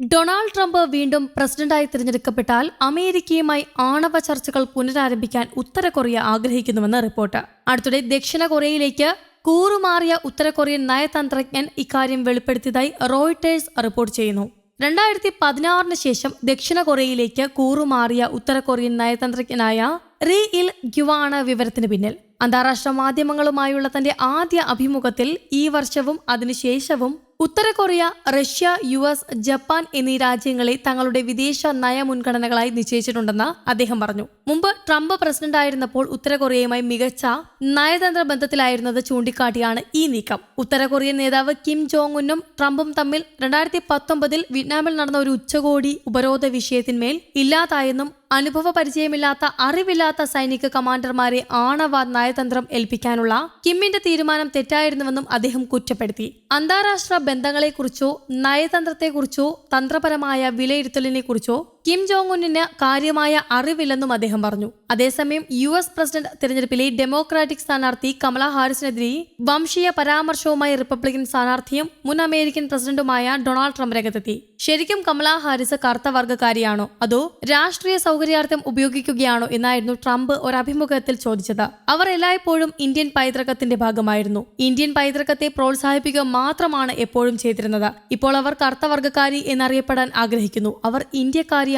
Donald Trump വീണ്ടും പ്രസിഡന്റായി തിരഞ്ഞെടുക്കപ്പെട്ടാൽ അമേരിക്കയുമായി ആണവ ചർച്ചകൾ പുനരാരംഭിക്കാൻ ഉത്തര കൊറിയ ആഗ്രഹിക്കുന്നുവെന്ന് റിപ്പോർട്ട്. അടുത്തിടെ ദക്ഷിണ കൊറിയയിലേക്ക് കൂറുമാറിയ ഉത്തര കൊറിയൻ നയതന്ത്രജ്ഞൻ ഇക്കാര്യം വെളിപ്പെടുത്തിയതായി റോയിട്ടേഴ്സ് റിപ്പോർട്ട് ചെയ്യുന്നു. രണ്ടായിരത്തി പതിനാറിന് ശേഷം ദക്ഷിണ കൊറിയയിലേക്ക് കൂറുമാറിയ ഉത്തര കൊറിയൻ നയതന്ത്രജ്ഞനായ റീ ഇൽ ഗ്യുവാണ് വിവരത്തിന് പിന്നിൽ. അന്താരാഷ്ട്ര മാധ്യമങ്ങളുമായുള്ള തന്റെ ആദ്യ അഭിമുഖത്തിൽ ഈ വർഷവും അതിനുശേഷവും ഉത്തര Korea Russia U S Japan എന്നീ രാജ്യങ്ങളെ തങ്ങളുടെ വിദേശ നയ മുൻഗണനകളായി നിശ്ചയിച്ചിട്ടുണ്ടെന്ന് അദ്ദേഹം പറഞ്ഞു. മുമ്പ് ട്രംപ് പ്രസിഡന്റായിരുന്നപ്പോൾ ഉത്തര കൊറിയയുമായി മികച്ച നയതന്ത്ര ബന്ധത്തിലായിരുന്നത് ചൂണ്ടിക്കാട്ടിയാണ് ഈ നീക്കം. ഉത്തര കൊറിയൻ നേതാവ് കിം ജോങ് ഉന്നും ട്രംപും തമ്മിൽ രണ്ടായിരത്തി പത്തൊമ്പതിൽ വിയറ്റ്നാമിൽ നടന്ന ഒരു ഉച്ചകോടി ഉപരോധ വിഷയത്തിന്മേൽ ഇല്ലാതായെന്നും അനുഭവ പരിചയമില്ലാത്ത അറിവില്ലാത്ത സൈനിക കമാൻഡർമാരെ ആണവ നയതന്ത്രം ഏൽപ്പിക്കാനുള്ള കിമ്മിന്റെ തീരുമാനം തെറ്റായിരുന്നുവെന്നും അദ്ദേഹം കുറ്റപ്പെടുത്തി. അന്താരാഷ്ട്ര ബന്ധങ്ങളെക്കുറിച്ചോ നയതന്ത്രത്തെക്കുറിച്ചോ തന്ത്രപരമായ വിലയിരുത്തലിനെക്കുറിച്ചോ കിം ജോങ് ഉന്നിന് കാര്യമായ അറിവില്ലെന്നും അദ്ദേഹം പറഞ്ഞു. അതേസമയം യു എസ് പ്രസിഡന്റ് തെരഞ്ഞെടുപ്പിലെ ഡെമോക്രാറ്റിക് സ്ഥാനാർത്ഥി കമല ഹാരിസിനെതിരെ വംശീയ പരാമർശവുമായി റിപ്പബ്ലിക്കൻ സ്ഥാനാർത്ഥിയും മുൻ അമേരിക്കൻ പ്രസിഡന്റുമായ ഡൊണാൾഡ് ട്രംപ് രംഗത്തെത്തി. ശരിക്കും കമല ഹാരിസ് കറുത്ത വർഗക്കാരിയാണോ? അതോ രാഷ്ട്രീയ സൗകര്യാർത്ഥം ഉപയോഗിക്കുകയാണോ എന്നായിരുന്നു ട്രംപ് ഒരു അഭിമുഖത്തിൽ ചോദിച്ചത്. അവർ എല്ലായ്പ്പോഴും ഇന്ത്യൻ പൈതൃകത്തിന്റെ ഭാഗമായിരുന്നു. ഇന്ത്യൻ പൈതൃകത്തെ പ്രോത്സാഹിപ്പിക്കുക മാത്രമാണ് എപ്പോഴും ചെയ്തിരുന്നത്. ഇപ്പോൾ അവർ കറുത്ത വർഗക്കാരി എന്നറിയപ്പെടാൻ ആഗ്രഹിക്കുന്നു. അവർ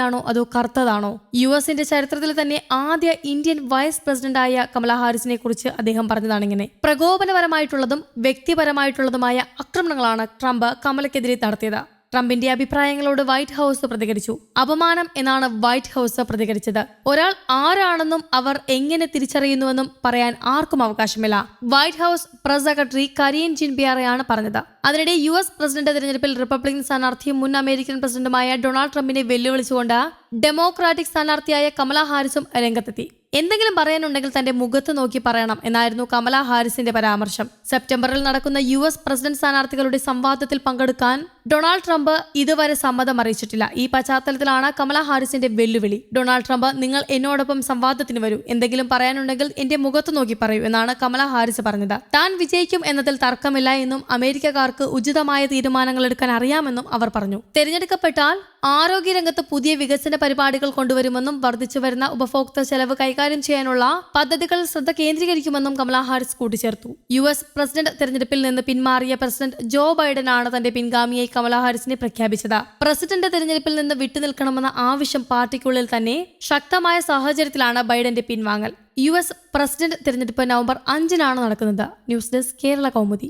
ഇന്ത്യക്കാരിയാണോ അതോ കറുത്തതാണോ? യു എസിന്റെ ചരിത്രത്തിൽ തന്നെ ആദ്യ ഇന്ത്യൻ വൈസ് പ്രസിഡന്റായ കമല ഹാരിസിനെ കുറിച്ച് അദ്ദേഹം പറഞ്ഞതാണ് ഇങ്ങനെ പ്രകോപനപരമായിട്ടുള്ളതും വ്യക്തിപരമായിട്ടുള്ളതുമായ ആക്രമണങ്ങളാണ് ട്രംപ് കമലക്കെതിരെ നടത്തിയത്. ട്രംപിന്റെ അഭിപ്രായങ്ങളോട് വൈറ്റ് ഹൌസ് പ്രതികരിച്ചു. അപമാനം എന്നാണ് വൈറ്റ് ഹൌസ് പ്രതികരിച്ചത്. ഒരാൾ ആരാണെന്നും അവർ എങ്ങനെ തിരിച്ചറിയുന്നുവെന്നും പറയാൻ ആർക്കും അവകാശമില്ല. White House press secretary Karine ജിൻബിയാറയാണ് പറഞ്ഞത്. അതിനിടെ യു എസ് പ്രസിഡന്റ് തിരഞ്ഞെടുപ്പിൽ റിപ്പബ്ലിക്കൻ സ്ഥാനാർത്ഥിയും മുൻ അമേരിക്കൻ പ്രസിഡന്റുമായ ഡൊണാൾഡ് ട്രംപിനെ വെല്ലുവിളിച്ചുകൊണ്ട് ഡെമോക്രാറ്റിക് സ്ഥാനാർത്ഥിയായ കമല ഹാരിസും രംഗത്തെത്തി. എന്തെങ്കിലും പറയാനുണ്ടെങ്കിൽ തന്റെ മുഖത്ത് നോക്കി പറയണം എന്നായിരുന്നു കമല ഹാരിസിന്റെ പരാമർശം. സെപ്റ്റംബറിൽ നടക്കുന്ന യു എസ് പ്രസിഡന്റ് സ്ഥാനാർത്ഥികളുടെ സംവാദത്തിൽ പങ്കെടുക്കാൻ ഡൊണാൾഡ് ട്രംപ് ഇതുവരെ സമ്മതം അറിയിച്ചിട്ടില്ല. ഈ പശ്ചാത്തലത്തിലാണ് കമല ഹാരിസിന്റെ വെല്ലുവിളി. ഡൊണാൾഡ് ട്രംപ് നിങ്ങൾ എന്നോടൊപ്പം സംവാദത്തിന് വരൂ. എന്തെങ്കിലും പറയാനുണ്ടെങ്കിൽ എന്റെ മുഖത്ത് നോക്കി പറയൂ എന്നാണ് കമല ഹാരിസ് പറഞ്ഞത്. താൻ വിജയിക്കും എന്നതിൽ തർക്കമില്ല എന്നും അമേരിക്കക്കാർക്ക് ഉചിതമായ തീരുമാനങ്ങൾ എടുക്കാൻ അറിയാമെന്നും അവർ പറഞ്ഞു. തെരഞ്ഞെടുക്കപ്പെട്ടാൽ ആരോഗ്യരംഗത്ത് പുതിയ വികസന പരിപാടികൾ കൊണ്ടുവരുമെന്നും വർദ്ധിച്ചു വരുന്ന ഉപഭോക്തൃ ചെലവ് കൈകാര്യം ചെയ്യാനുള്ള പദ്ധതികൾ ശ്രദ്ധ കേന്ദ്രീകരിക്കുമെന്നും കമല ഹാരിസ് കൂട്ടിച്ചേർത്തു. യു എസ് പ്രസിഡന്റ് തെരഞ്ഞെടുപ്പിൽ നിന്ന് പിന്മാറിയ പ്രസിഡന്റ് ജോ ബൈഡനാണ് തന്റെ പിൻഗാമിയായി കമലാ ഹാരിസിനെ പ്രഖ്യാപിച്ചത്. പ്രസിഡന്റ് തെരഞ്ഞെടുപ്പിൽ നിന്ന് വിട്ടുനിൽക്കണമെന്ന ആവശ്യം പാർട്ടിക്കുള്ളിൽ തന്നെ ശക്തമായ സാഹചര്യത്തിലാണ് ബൈഡന്റെ പിൻവാങ്ങൽ. യു എസ് പ്രസിഡന്റ് തെരഞ്ഞെടുപ്പ് നവംബർ അഞ്ചിനാണ് നടക്കുന്നത്. News desk Kerala Kaumudi.